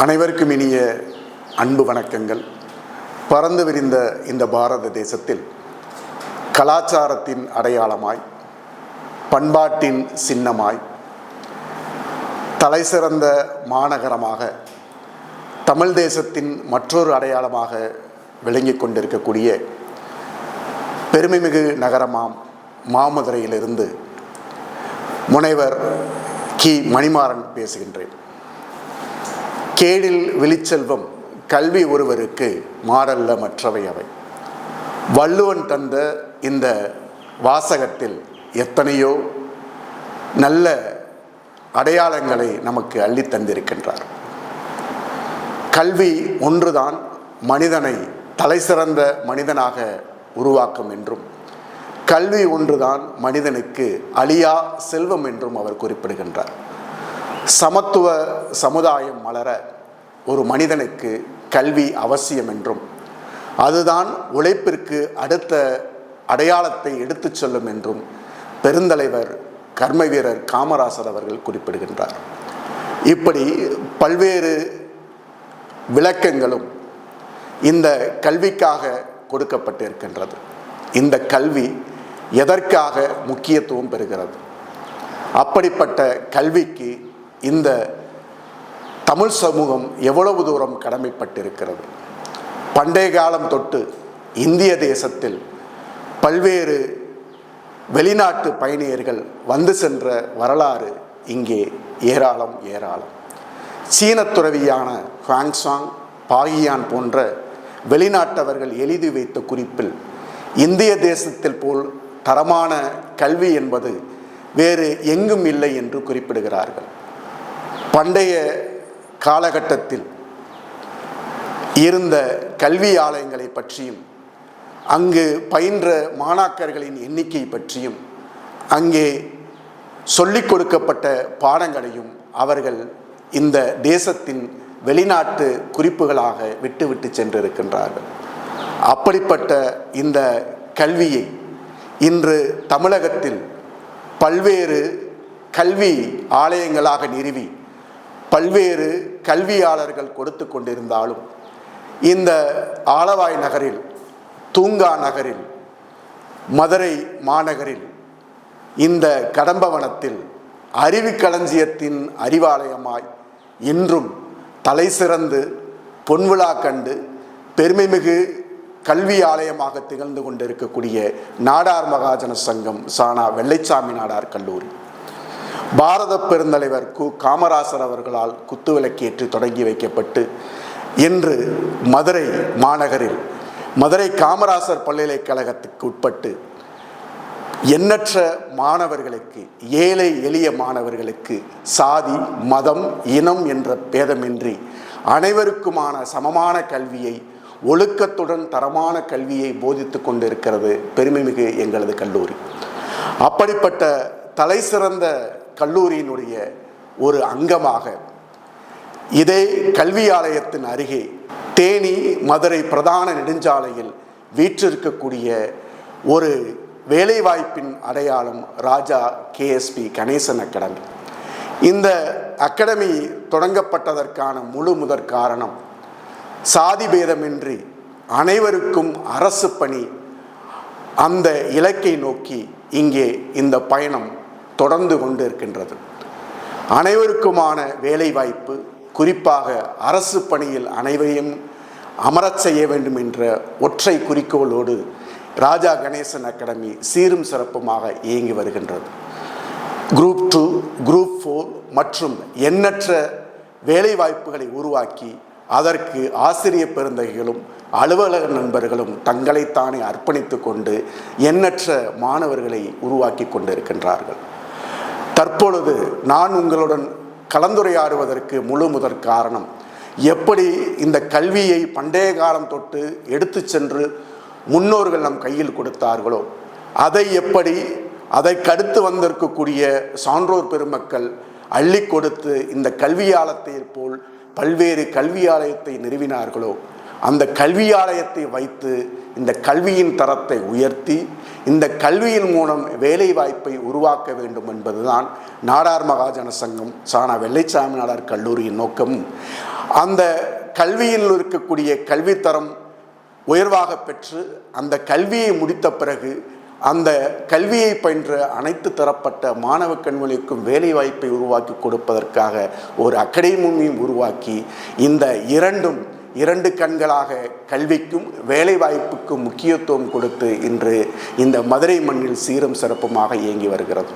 அனைவருக்கும் இனிய அன்பு வணக்கங்கள். பறந்து விரிந்த இந்த பாரத தேசத்தில் கலாச்சாரத்தின் அடையாளமாய் பண்பாட்டின் சின்னமாய் தலைசிறந்த மாநகரமாக தமிழ் தேசத்தின் மற்றொரு அடையாளமாக விளங்கிக் கொண்டிருக்கக்கூடிய பெருமைமிகு நகரமாம் மாமதுரையிலிருந்து முனைவர் கி. மணிமாறன் பேசுகின்றேன். கேடில் விழிச்செல்வம் கல்வி ஒருவருக்கு மாறல்ல மற்றவை அவை. வள்ளுவன் தந்த இந்த வாசகத்தில் எத்தனையோ நல்ல அடையாளங்களை நமக்கு அள்ளித் தந்திருக்கின்றார். கல்வி ஒன்றுதான் மனிதனை தலைசிறந்த மனிதனாக உருவாக்கும் என்றும் கல்வி ஒன்றுதான் மனிதனுக்கு அழியா செல்வம் என்றும் அவர் குறிப்பிடுகின்றார். சமத்துவ சமுதாயம் மலர ஒரு மனிதனுக்கு கல்வி அவசியம் என்றும் அதுதான் உழைப்பிற்கு அடுத்த அடையாளத்தை எடுத்துச் சொல்லும் என்றும் பெருந்தலைவர் கர்ம வீரர் காமராசர் அவர்கள் குறிப்பிடுகின்றார். இப்படி பல்வேறு விளக்கங்களும் இந்த கல்விக்காக கொடுக்கப்பட்டிருக்கின்றது. இந்த கல்வி எதற்காக முக்கியத்துவம் பெறுகிறது? அப்படிப்பட்ட கல்விக்கு இந்த தமிழ் சமூகம் எவ்வளவு தூரம் கடமைப்பட்டிருக்கிறது? பண்டைய காலம் தொட்டு இந்திய தேசத்தில் பல்வேறு வெளிநாட்டு பயணியர்கள் வந்து சென்ற வரலாறு இங்கே ஏராளம் ஏராளம். சீன துறவியான ஹுவாங்சாங் பாகியான் போன்ற வெளிநாட்டவர்கள் எழுதி வைத்த குறிப்பில் இந்திய தேசத்தில் போல் தரமான கல்வி என்பது வேறு எங்கும் இல்லை என்று குறிப்பிடுகிறார்கள். பண்டைய காலகட்டத்தில் இருந்த கல்வி ஆலயங்களை பற்றியும் அங்கு பயின்ற மாணாக்கர்களின் எண்ணிக்கை பற்றியும் அங்கே சொல்லிக் கொடுக்கப்பட்ட பாடங்களையும் அவர்கள் இந்த தேசத்தின் வெளிநாட்டு குறிப்புகளாக விட்டுவிட்டு சென்றிருக்கின்றார்கள். அப்படிப்பட்ட இந்த கல்வியை இன்று தமிழகத்தில் பல்வேறு கல்வி ஆலயங்களாக நிறுவி பல்வேறு கல்வியாளர்கள் கொடுத்து கொண்டிருந்தாலும் இந்த ஆலவாய் நகரில் தூங்கா நகரில் மதுரை மாநகரில் இந்த கடம்பவனத்தில் அறிவிக்களஞ்சியத்தின் அறிவாலயமாய் இன்றும் தலை சிறந்து பொன்விழா கண்டு பெருமைமிகு கல்வி ஆலயமாக திகழ்ந்து கொண்டிருக்கக்கூடிய நாடார் மகாஜன சங்கம் சானா வெள்ளைச்சாமி நாடார் கல்லூரி. பாரத பெருந்தலைவர் கு காமராசர் அவர்களால் குத்துவிளக்கேற்று தொடங்கி வைக்கப்பட்டு இன்று மதுரை மாநகரில் மதுரை காமராசர் பல்கலைக்கழகத்துக்கு உட்பட்டு எண்ணற்ற மாணவர்களுக்கு ஏழை எளிய மாணவர்களுக்கு சாதி மதம் இனம் என்ற பேதமின்றி அனைவருக்குமான சமமான கல்வியை ஒழுக்கத்துடன் தரமான கல்வியை போதித்து கொண்டிருக்கிறது பெருமைமிகு எங்களது கல்லூரி. அப்படிப்பட்ட தலை சிறந்த கல்லூரியினுடைய ஒரு அங்கமாக இதே கல்வி ஆலயத்தின் அருகே தேனி மதுரை பிரதான நெடுஞ்சாலையில் வீற்றிருக்கக்கூடிய ஒரு வேலைவாய்ப்பின் அடையாளம் ராஜா கேஎஸ்பி கணேசன் அகாடமி இந்த அகாடமி தொடங்கப்பட்டதற்கான முழு முதற் காரணம் சாதி பேதமின்றி அனைவருக்கும் அரசு பணி அந்த இலக்கை நோக்கி இங்கே இந்த பயணம் தொடர்ந்து கொண்டு இருக்கின்றது அனைவருக்குமான வேலைவாய்ப்பு குறிப்பாக அரசு பணியில் அனைவரையும் அமரச் செய்ய வேண்டும் என்ற ஒற்றை குறிக்கோளோடு ராஜா கணேசன் அகாடமி சீரும் சிறப்புமாக இயங்கி வருகின்றது. குரூப் டூ குரூப் ஃபோர் மற்றும் எண்ணற்ற வேலைவாய்ப்புகளை உருவாக்கி அதற்கு ஆசிரியர் பெருந்தகைகளும் அலுவலக நண்பர்களும் தங்களைத்தானே அர்ப்பணித்து கொண்டு எண்ணற்ற மாணவர்களை உருவாக்கி கொண்டிருக்கின்றார்கள். தற்பொழுது நான் உங்களுடன் கலந்துரையாடுவதற்கு முழு முதற் காரணம் எப்படி இந்த கல்வியை பண்டைய காலம் தொட்டு எடுத்து சென்று முன்னோர்கள் நம் கையில் கொடுத்தார்களோ அதை எப்படி அதை கடுத்து வந்திருக்கக்கூடிய சான்றோர் பெருமக்கள் அள்ளி கொடுத்து இந்த கல்வியாலத்தை போல் பல்வேறு கல்வியாலயத்தை நிறுவினார்களோ அந்த கல்வியாலயத்தை வைத்து இந்த கல்வியின் தரத்தை உயர்த்தி இந்த கல்வியின் மூலம் வேலை வாய்ப்பை உருவாக்க வேண்டும் என்பதுதான் நாடார் மகாஜன சங்கம் சானா வெள்ளைச்சாமி நாடார் கல்லூரியின் நோக்கமும் அந்த கல்வியில் இருக்கக்கூடிய கல்வித்தரம் உயர்வாக பெற்று அந்த கல்வியை முடித்த பிறகு அந்த கல்வியை பயின்ற அனைத்து தரப்பட்ட மாணவ கண்களுக்கும் வேலை வாய்ப்பை உருவாக்கி கொடுப்பதற்காக ஒரு அகாடமியும் உருவாக்கி இந்த இரண்டும் இரண்டு கண்களாக கல்விக்கும் வேலைவாய்ப்புக்கும் முக்கியத்துவம் கொடுத்து இன்று இந்த மதுரை மண்ணில் சீரும் சிறப்புமாக இயங்கி வருகிறது.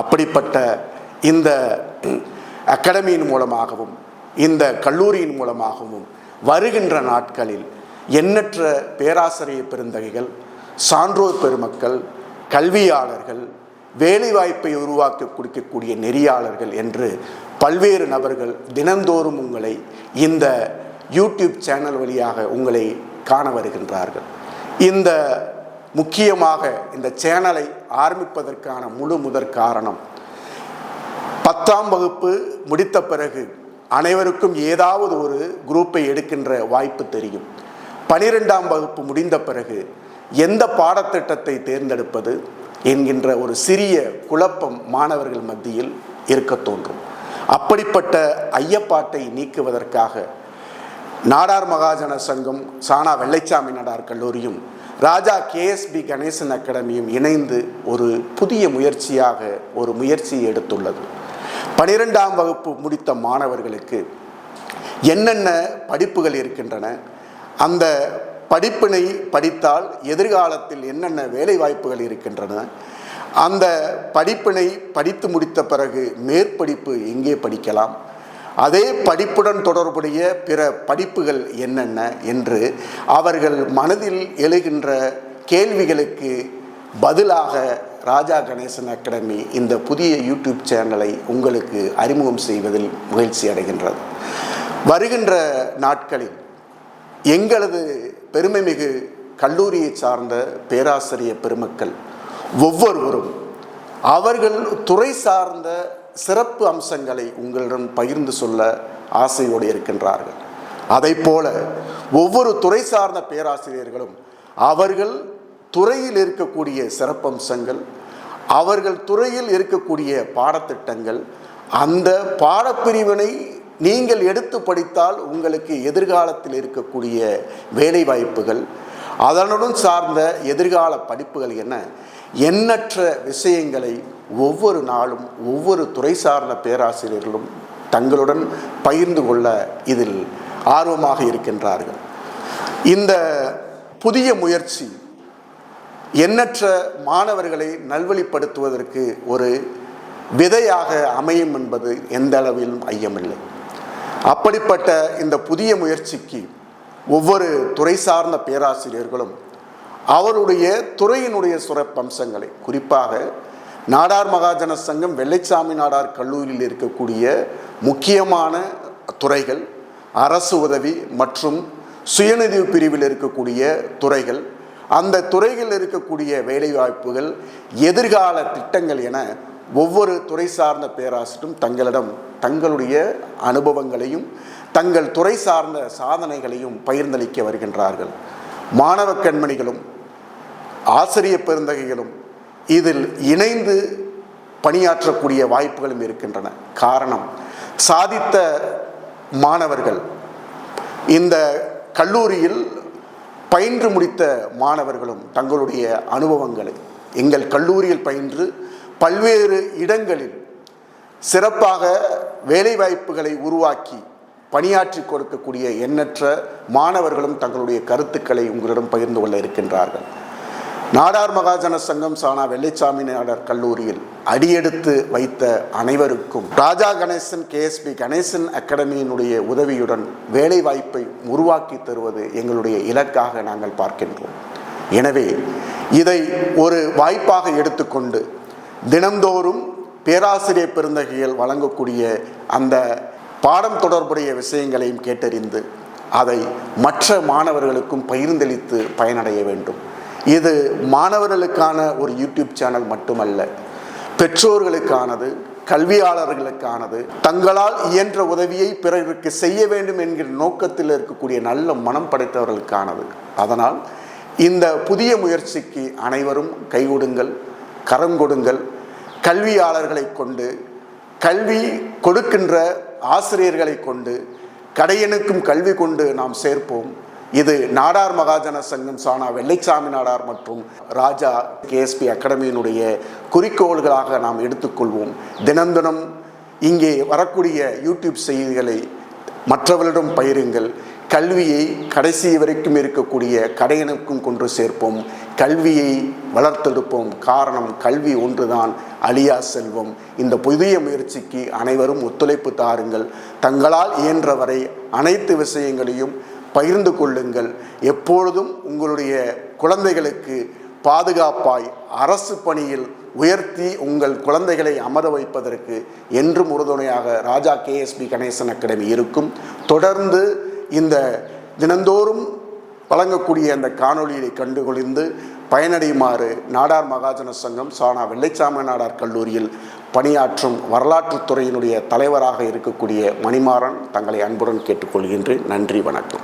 அப்படிப்பட்ட இந்த அகாடமியின் மூலமாகவும் இந்த கல்லூரியின் மூலமாகவும் வருகின்ற நாட்களில் எண்ணற்ற பேராசிரியர் பெருந்தகைகள் சான்றோர் பெருமக்கள் கல்வியாளர்கள் வேலைவாய்ப்பை உருவாக்க கொடுக்கக்கூடிய நெறியாளர்கள் என்று பல்வேறு நபர்கள் தினந்தோறும் உங்களை இந்த யூடியூப் சேனல் வழியாக உங்களை காண வருகின்றார்கள். இந்த முக்கியமாக இந்த சேனலை ஆரம்பிப்பதற்கான முழு முதற் காரணம் பத்தாம் வகுப்பு முடித்த பிறகு அனைவருக்கும் ஏதாவது ஒரு குரூப்பை எடுக்கின்ற வாய்ப்பு தெரியும். பனிரெண்டாம் வகுப்பு முடிந்த பிறகு எந்த பாடத்திட்டத்தை தேர்ந்தெடுப்பது என்கின்ற ஒரு சிறிய குழப்பம் மாணவர்கள் மத்தியில் இருக்க தோன்றும். அப்படிப்பட்ட ஐயப்பாட்டை நீக்குவதற்காக நாடார் மகாஜன சங்கம் சானா வெள்ளைச்சாமி நாடார் கல்லூரியும் ராஜா கேஎஸ்பி கணேசன் அகாடமியும் இணைந்து ஒரு புதிய முயற்சியாக ஒரு முயற்சியை எடுத்துள்ளது. பனிரெண்டாம் வகுப்பு முடித்த மாணவர்களுக்கு என்னென்ன படிப்புகள் இருக்கின்றன அந்த படிப்பினை படித்தால் எதிர்காலத்தில் என்னென்ன வேலை வாய்ப்புகள் இருக்கின்றன அந்த படிப்பினை படித்து முடித்த பிறகு மேற்படிப்பு எங்கே படிக்கலாம் அதே படிப்புடன் தொடர்புடைய பிற படிப்புகள் என்னென்ன என்று அவர்கள் மனதில் எழுகின்ற கேள்விகளுக்கு பதிலாக ராஜா கணேசன் அகாடமி இந்த புதிய யூடியூப் சேனலை உங்களுக்கு அறிமுகம் செய்வதில் மகிழ்ச்சி அடைகின்றது. வருகின்ற நாட்களில் எங்களது பெருமைமிகு கல்லூரியை சார்ந்த பேராசிரியர் பெருமக்கள் ஒவ்வொருவரும் அவர்கள் துறை சார்ந்த சிறப்பு அம்சங்களை உங்களிடம் பகிர்ந்து சொல்ல ஆசையோடு இருக்கின்றார்கள். அதைப் போல ஒவ்வொரு துறை சார்ந்த பேராசிரியர்களும் அவர்கள் துறையில் இருக்கக்கூடிய சிறப்பம்சங்கள் அவர்கள் துறையில் இருக்கக்கூடிய பாடத்திட்டங்கள் அந்த பாடப்பிரிவினை நீங்கள் எடுத்து படித்தால் உங்களுக்கு எதிர்காலத்தில் இருக்கக்கூடிய வேலைவாய்ப்புகள் அதனுடன் சார்ந்த எதிர்கால படிப்புகள் என எண்ணற்ற விஷயங்களை ஒவ்வொரு நாளும் ஒவ்வொரு துறை சார்ந்த பேராசிரியர்களும் தங்களுடன் பகிர்ந்து கொள்ள இதில் ஆர்வமாக இருக்கின்றார்கள். இந்த புதிய முயற்சி எண்ணற்ற மாணவர்களை நல்வழிப்படுத்துவதற்கு ஒரு விதையாக அமையும் என்பது எந்த அளவிலும் ஐயமில்லை. அப்படிப்பட்ட இந்த புதிய முயற்சிக்கு ஒவ்வொரு துறை சார்ந்த பேராசிரியர்களும் அவருடைய துறையினுடைய சிறப்பம்சங்களை குறிப்பாக நாடார் மகாஜன சங்கம் வெள்ளைச்சாமி நாடார் கல்லூரியில் இருக்கக்கூடிய முக்கியமான துறைகள் அரசு உதவி மற்றும் சுயநிதி பிரிவில் இருக்கக்கூடிய துறைகள் அந்த துறைகளில் இருக்கக்கூடிய வேலைவாய்ப்புகள் எதிர்கால திட்டங்கள் என ஒவ்வொரு துறை சார்ந்த பேராசிரியரும் தங்களிடம் தங்களுடைய அனுபவங்களையும் தங்கள் துறை சார்ந்த சாதனைகளையும் பகிர்ந்தளிக்க வருகின்றார்கள். மாணவ கண்மணிகளும் ஆசிரியர் பெருந்தகைகளும் இதில் இணைந்து பணியாற்றக்கூடிய வாய்ப்புகளும் இருக்கின்றன. காரணம் சாதித்த மாணவர்கள். இந்த கல்லூரியில் பயின்று முடித்த மாணவர்களும் தங்களுடைய அனுபவங்களை எங்கள் கல்லூரியில் பயின்று பல்வேறு இடங்களில் சிறப்பாக வேலைவாய்ப்புகளை உருவாக்கி பணியாற்றி கொடுக்கக்கூடிய எண்ணற்ற மாணவர்களும் தங்களுடைய கருத்துக்களை உங்களிடம் பகிர்ந்து கொள்ள இருக்கின்றார்கள். நாடார் மகாஜன சங்கம் சானா வெள்ளைச்சாமி நாடார் கல்லூரியில் அடியெடுத்து வைத்த அனைவருக்கும் ராஜா கணேசன் கேஎஸ்பி கணேசன் அகாடமியினுடைய உதவியுடன் வேலை வாய்ப்பை உருவாக்கி தருவது எங்களுடைய இலக்காக நாங்கள் பார்க்கின்றோம். எனவே இதை ஒரு வாய்ப்பாக எடுத்துக்கொண்டு தினந்தோறும் பேராசிரியர் பெருந்தகையில் வழங்கக்கூடிய அந்த பாடம் தொடர்புடைய விஷயங்களையும் கேட்டறிந்து அதை மற்ற மாணவர்களுக்கும் பகிர்ந்தளித்து பயனடைய வேண்டும். இது மாணவர்களுக்கான ஒரு யூடியூப் சேனல் மட்டுமல்ல பெற்றோர்களுக்கானது கல்வியாளர்களுக்கானது தங்களால் இயன்ற உதவியை பிறருக்கு செய்ய வேண்டும் என்கிற நோக்கத்தில் இருக்கக்கூடிய நல்ல மனம் படைத்தவர்களுக்கானது. அதனால் இந்த புதிய முயற்சிக்கு அனைவரும் கைகொடுங்கள் கரம் கொடுங்கள். கல்வியாளர்களை கொண்டு கல்வி கொடுக்கின்ற ஆசிரியர்களை கொண்டு கடையனுக்கும் கல்வி கொண்டு நாம் சேர்ப்போம். இது நாடார் மகாஜன சங்கம் சானா வெள்ளைச்சாமி நாடார் மற்றும் ராஜா கேஎஸ்பி அகாடமியினுடைய குறிக்கோள்களாக நாம் எடுத்துக்கொள்வோம். தினம் தினம் இங்கே வரக்கூடிய யூடியூப் செய்திகளை மற்றவர்களிடம் பயிருங்கள் கல்வியை கடைசி வரைக்கும் இருக்கக்கூடிய கடையனுக்கும் கொண்டு சேர்ப்போம். கல்வியை வளர்த்தெடுப்போம். காரணம் கல்வி ஒன்றுதான். அழியா செல்வம். இந்த புதிய முயற்சிக்கு அனைவரும் ஒத்துழைப்பு தாருங்கள். தங்களால் இயன்றவரை அனைத்து விஷயங்களையும் பகிர்ந்து கொள்ளுங்கள். எப்பொழுதும் உங்களுடைய குழந்தைகளுக்கு பாதுகாப்பாய் அரசு பணியில் உயர்த்தி உங்கள் குழந்தைகளை அமர வைப்பதற்கு என்றும் உறுதுணையாக ராஜா கேஎஸ்பி கணேசன் அகாடமி இருக்கும். தொடர்ந்து இந்த தினந்தோறும் வழங்கக்கூடிய அந்த காணொளியை கண்டுகொழிந்து பயனடையுமாறு நாடார் மகாஜன சங்கம் சானா வெள்ளைச்சாமி நாடார் கல்லூரியில் பணியாற்றும் வரலாற்றுத் துறையினுடைய தலைவராக இருக்கக்கூடிய மணிமாறன் தங்களை அன்புடன் கேட்டுக்கொள்கின்றேன். நன்றி வணக்கம்.